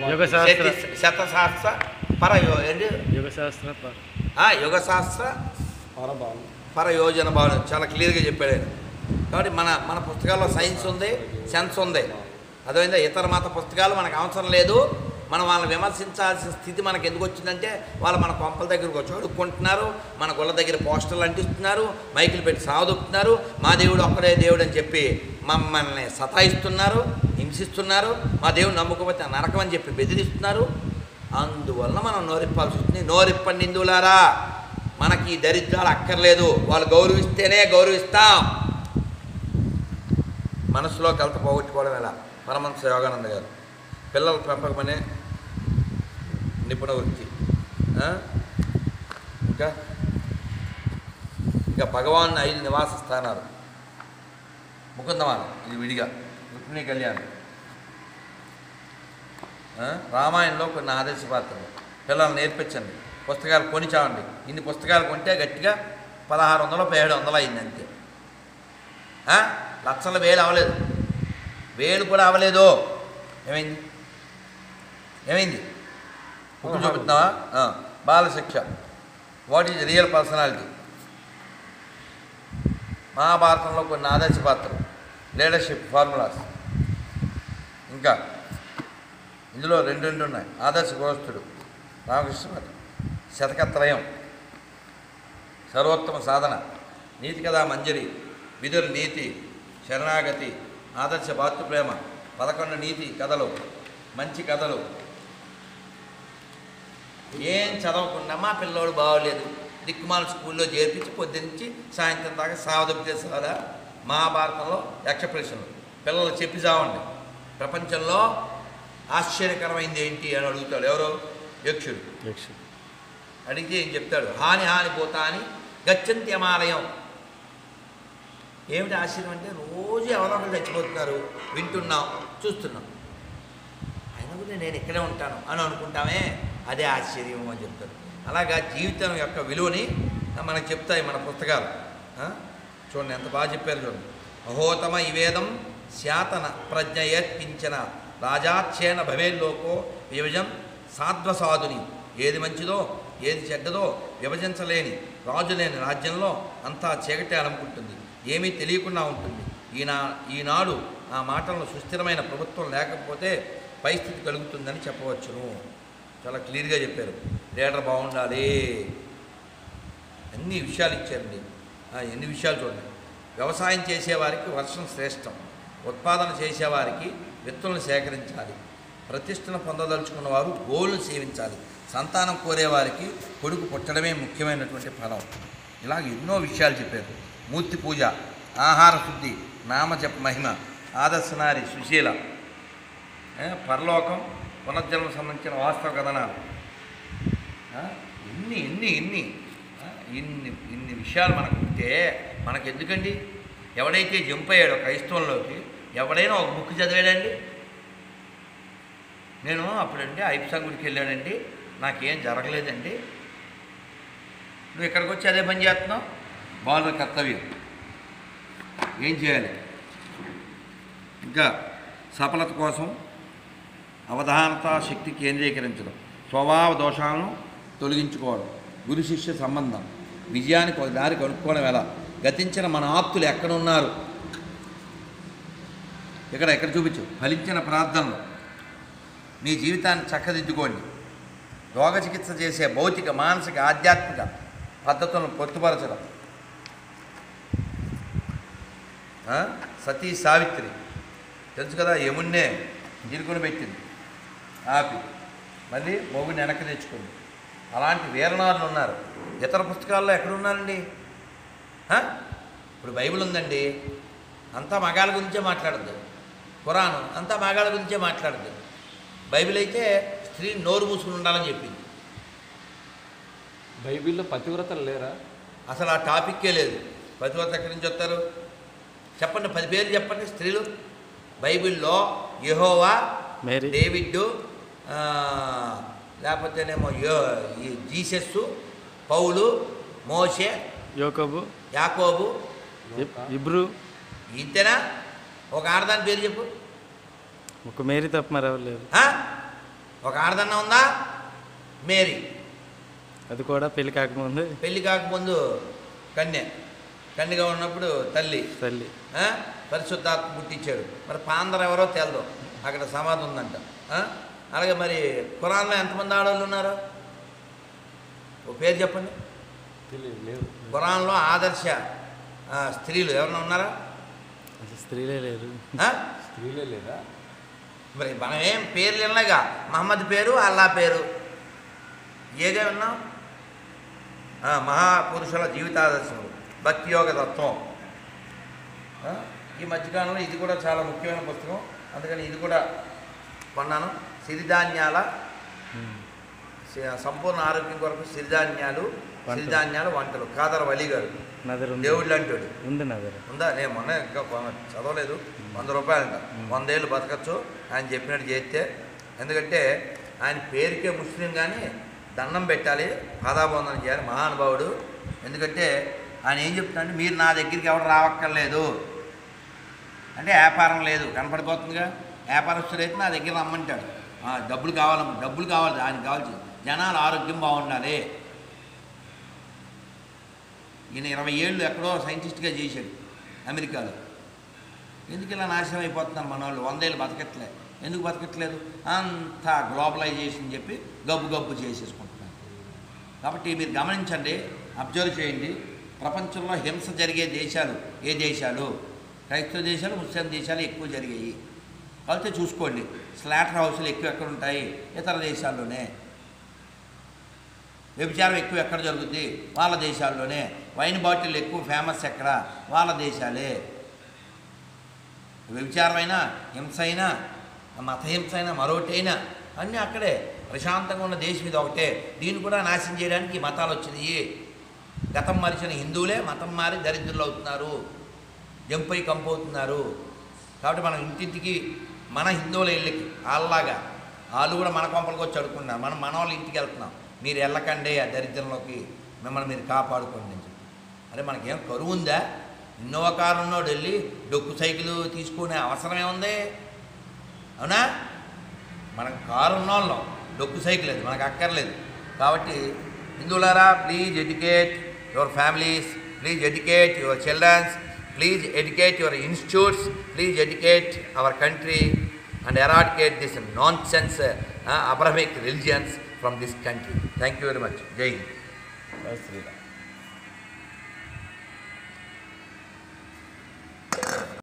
యుగ శాస్త్ర శతి శతశాస్త్ర పరయో ఏంటి? యుగ శాస్త్ర ప- ఆ, యుగ శాస్త్ర పరయోజన భావన. చాలా క్లియర్గా చెప్పాడు ఆయన. కాబట్టి మన మన పుస్తకాల్లో సైన్స్ ఉంది సెన్స్ ఉంది. అదేవిధంగా ఇతర మత పుస్తకాలు మనకు అవసరం లేదు. మనం వాళ్ళని విమర్శించాల్సిన స్థితి మనకు ఎందుకు వచ్చిందంటే వాళ్ళు మన కొంపల దగ్గరకు వచ్చి అడుక్కుంటున్నారు మన గుళ్ళ దగ్గర పోస్టర్లు అంటిస్తున్నారు మైకులు పెట్టి సాగుతున్నారు మా దేవుడు ఒక్కడే దేవుడు అని చెప్పి మమ్మల్ని సతాయిస్తున్నారు. హింసిస్తున్నారు మా దేవుని నమ్ముకోకపోతే నరకం అని చెప్పి బెదిరిస్తున్నారు. అందువలన మనం నోరిప్పాల్సి వస్తుంది నోరిప్పండి హిందువులారా మనకి ఈ దరిద్రాలు అక్కర్లేదు. వాళ్ళు గౌరవిస్తేనే గౌరవిస్తాం. మనసులో కలత పోగొట్టుకోవడం ఎలా? పరమంత యోగానంద గారు. పిల్లల పెంపకమనే నిపుణ వృత్తి. ఇంకా? ఇంకా భగవాన్ ఐదు నివాస స్థానాలు. ముకుందమానం ఇది విడిగా. రుక్మిణి కళ్యాణం. రామాయణంలో కొన్ని ఆదర్శ పాత్రలు పిల్లల్ని నేర్పించండి. పుస్తకాలు కొనిచావండి. ఇన్ని పుస్తకాలు కొంటే గట్టిగా పదహారు వందలు పదిహేడు వందలు అయింది అంతే. లక్షల వేలు అవ్వలేదు. వేలు కూడా అవ్వలేదు. ఏమైంది? ఏమైంది? Book చూపుతున్నావా Balasiksha. What is real personality? మహాభారతంలో కొన్ని ఆదర్శ పాత్రలు లీడర్షిప్ ఫార్ములాస్. ఇంకా ఇందులో రెండు రెండు ఉన్నాయి ఆదర్శ గోస్తుడు రామకృష్ణ మఠం శతకత్రయం. సర్వోత్తమ సాధన. నీతి కథా మంజరి. విధుల నీతి. శరణాగతి. ఆదర్శ భాతృప్రేమ. పదకొండు నీతి కథలు. మంచి కథలు. ఏం చదవకుండా మా పిల్లోడు బాగోలేదు. దిక్కుమాల స్కూల్లో చేర్పించి పొద్దురించి సాయంత్రం దాకా సావదప్పితే సాదా మహాభారతంలో యక్ష ప్రశ్నలు పిల్లలు చెప్పి చావండి. ప్రపంచంలో ఆశ్చర్యకరమైంది ఏంటి అని అడుగుతాడు. ఎవరు? యక్షుడు. యక్షుడు. అడిగితే ఏం చెప్తాడు? హాని హాని పోతా అని గచ్చంతి అమాలయం. ఏమిటి ఆశ్చర్యం అంటే రోజు ఎవరో ఒకరు చచ్చిపోతున్నారు. వింటున్నాం చూస్తున్నాం. అయినా కూడా నేను ఇక్కడే ఉంటాను అని అనుకుంటామే. అదే ఆశ్చర్యం అని చెప్తారు అలాగా జీవితం యొక్క విలువని మనకు చెప్తాయి మన పుస్తకాలు? చూడండి ఎంత బాగా చెప్పారు చూడండి. అహోతమ ఇవేదం శాతన ప్రజ్ఞయత్పించిన. రాజాచ్యేన భవేల్లోకో విభజం సాధ్వసాధుని. ఏది మంచిదో ఏది చెడ్డదో విభజించలేని రాజు లేని రాజ్యంలో అంతా చీకటే అనుకుంటుంది ఏమీ తెలియకుండా ఉంటుంది. ఈనా ఈనాడు ఆ మాటలను సుస్థిరమైన ప్రభుత్వం లేకపోతే పరిస్థితి కలుగుతుందని చెప్పవచ్చును. చాలా క్లియర్గా చెప్పారు. లీడర్ బాగుండాలి. అన్ని విషయాలు ఇచ్చారండి. ఎన్ని విషయాలు చూడండి. వ్యవసాయం చేసేవారికి వర్షం శ్రేష్టం. ఉత్పాదన చేసేవారికి విత్తులను సేకరించాలి. ప్రతిష్టను పొందదలుచుకున్న వారు గోళ్ళు సేవించాలి. సంతానం కోరేవారికి కొడుకు పుట్టడమే ముఖ్యమైనటువంటి ఫలం. ఇలాగ ఎన్నో విషయాలు చెప్పారు. మూర్తి పూజ ఆహార శుద్ధి నామజప మహిమ ఆదర్శనారి సుశీల పరలోకం పునర్జన్మ సంబంధించిన వాస్తవ కథనాలు. ఇన్ని ఇన్ని ఇన్ని ఇన్ని ఇన్ని విషయాలు మనకు ఉంటే మనకు ఎందుకండి ఎవడైతే జంప్ అయ్యాడో క్రైస్తవంలోకి ఎవడైనా ఒక బుక్ చదివాడండి. నేను అప్పుడండి ఐప్సా గుడికి వెళ్ళాడండి నాకేం జరగలేదండి. నువ్వు ఇక్కడికి వచ్చి అదే పని చేస్తున్నావు? బాల కర్తవ్యం. ఏం చేయాలి? ఇంకా సఫలత కోసం అవధానత శక్తి కేంద్రీకరించడం. స్వభావ దోషాలను తొలగించుకోవడం. గురు శిష్య సంబంధం. విజయానికి ఒక దారి కనుక్కోవడం ఎలా? గతించిన మన ఆప్తులు ఎక్కడున్నారు ఇక్కడ ఎక్కడ చూపించు. ఫలించిన ప్రార్థనలు. మీ జీవితాన్ని చక్కదిద్దుకోండి. రోగ చికిత్స చేసే భౌతిక మానసిక ఆధ్యాత్మిక పద్ధతులను పొత్తుపరచడం. సతీ సావిత్రి. తెలుసు కదా యమున్నే ఇరుకుని పెట్టింది. ఆపి. మళ్ళీ మొగుని వెనక్కి తెచ్చుకుంది అలాంటి వీరనారులు ఉన్నారు. ఇతర పుస్తకాల్లో ఎక్కడున్నారండి? ఇప్పుడు బైబిల్ ఉందండి. అంతా మగాళ్ళ గురించే మాట్లాడద్దు. ఖురాను అంతా మగాళ్ళ గురించే మాట్లాడద్దు. బైబిల్ అయితే స్త్రీ నోరు మూసుకుని ఉండాలని చెప్పింది. బైబిల్లో పతివ్రతలు లేరా? అసలు ఆ టాపిక్కే లేదు. పతివత ఎక్కడి నుంచి వస్తారు? చెప్పండి పది పేర్లు చెప్పండి స్త్రీలు. బైబిల్లో యెహోవా మేరీ. డేవిడ్ ఆ, లేకపోతేనేమో యో జీసస్ పౌలు మోషే యోకబు. యాకోబు ఇబ్- ఇబ్రు. ఇంతేనా? ఒక ఆడదాని పేరు చెప్పు. ఒక మేరీ తప్ప మరి ఎవరు లేరు. ఆ? ఒక ఆడదన్న ఉందా? మేరీ. అది కూడా పెళ్ళి కాకముందు. పెళ్ళి కాకముందు కన్య. కన్యగా ఉన్నప్పుడు తల్లి. తల్లి. ఆ? పరిశుద్ధాత్మ పుట్టించాడు. మరి పాందర ఎవరో తెలదు. అక్కడ సమాధి ఉందంట. ఆ? అలాగే మరి ఖురాన్లో ఎంతమంది ఆడవాళ్ళు ఉన్నారు? ఓ పేరు చెప్పండి. లేదు. ఖురాన్లో ఆదర్శ స్త్రీలు ఎవరైనా ఉన్నారా? స్త్రీలే లేరు? స్త్రీలే లేదా మరి మనం ఏం పేర్లు వినలేగా? మహమ్మద్ పేరు అల్లా పేరు. ఏదే విన్నాం మహాపురుషుల జీవితాదర్శనలు భక్తి యోగ తత్వం. ఈ మధ్యకాలంలో ఇది కూడా చాలా ముఖ్యమైన పుస్తకం. అందుకని ఇది కూడా కొన్నాను. సిరిధాన్యాల సంపూర్ణ ఆరోగ్యం కొరకు సిరిధాన్యాలు. సిరిధాన్యాలు వంటలు. కాదర వలి గారు. నా దగ్గర ఉంది అంటాడు. ఉంది నేను మొన్న ఇంకా చదవలేదు. వంద రూపాయలంట. వందేళ్ళు బతకచ్చు. ఆయన చెప్పినట్టు చేస్తే. ఎందుకంటే ఆయన పేరుకే ముస్లిం కానీ దండం పెట్టాలి. పాదాబంధనం చేయాలి. మహానుభావుడు. ఎందుకంటే ఆయన ఏం చెప్తున్నాడంటే మీరు నా దగ్గరికి ఎవరు రావక్కర్లేదు. అంటే వ్యాపారం లేదు. కనపడిపోతుందిగా. వ్యాపారస్తుడు అయితే నా దగ్గర రమ్మంటాడు. డబ్బులు కావాలమ్మ డబ్బులు కావాలి. ఆయన కావాల్సి జనాల ఆరోగ్యం బాగుండాలి. ఈయన ఇరవై ఏళ్ళు ఎక్కడో సైంటిస్ట్గా చేశాడు అమెరికాలో. ఎందుకు ఇలా నాశనం అయిపోతున్నారు మన వాళ్ళు వందేళ్ళు బతకట్లే. ఎందుకు బతకట్లేదు? అంతా గ్లోబలైజేషన్ చెప్పి గబ్బు గబ్బు చేసేసుకుంటున్నారు. కాబట్టి మీరు గమనించండి అబ్జర్వ్ చేయండి. ప్రపంచంలో హింస జరిగే దేశాలు ఏ దేశాలు? క్రైస్తవ దేశాలు ముస్లిం దేశాలు ఎక్కువ జరిగాయి. కలిస్తే చూసుకోండి. స్లాటర్ హౌస్లు ఎక్కువ ఎక్కడ ఉంటాయి ఇతర దేశాల్లోనే. వ్యభిచారం ఎక్కువ ఎక్కడ జరుగుద్ది? వాళ్ళ దేశాల్లోనే. వైన్ బాటిల్ ఎక్కువ ఫేమస్ ఎక్కడ? వాళ్ళ దేశాలే. వ్యభిచారమైనా హింస అయినా మత హింస అయినా మరొకటైనా అన్నీ అక్కడే. ప్రశాంతంగా ఉన్న దేశం ఇది ఒకటే. దీన్ని కూడా నాశనం చేయడానికి మతాలు వచ్చినాయి. గతం మరిచిన హిందువులే మతం మారి దరిద్రులు అవుతున్నారు. జంపై కంపు అవుతున్నారు. కాబట్టి మనం ఇంటింటికి మన హిందువుల ఇళ్ళకి వాళ్ళలాగా. వాళ్ళు కూడా మన కొంపలకు వచ్చి అడుక్కున్నారు. మనం మన వాళ్ళ ఇంటికి వెళ్తున్నాం. మీరు వెళ్ళకండి ఆ దరిద్రంలోకి మిమ్మల్ని మీరు కాపాడుకోండి అని చెప్పి. అరే మనకేం కరువు ఉందా? ఇన్నోవా కారు ఉన్నోడు వెళ్ళి డొక్కు సైకిల్ తీసుకునే అవసరమే ఉంది. అవునా? మనకు కారు ఉన్నోళ్ళం డొక్కు సైకిల్ అది మనకు అక్కర్లేదు. కాబట్టి హిందువులారా please educate your families please educate your childrens please educate your institutes please educate our country and eradicate this nonsense Abrahamic religions from this country. Thank you very much. Jai Hind.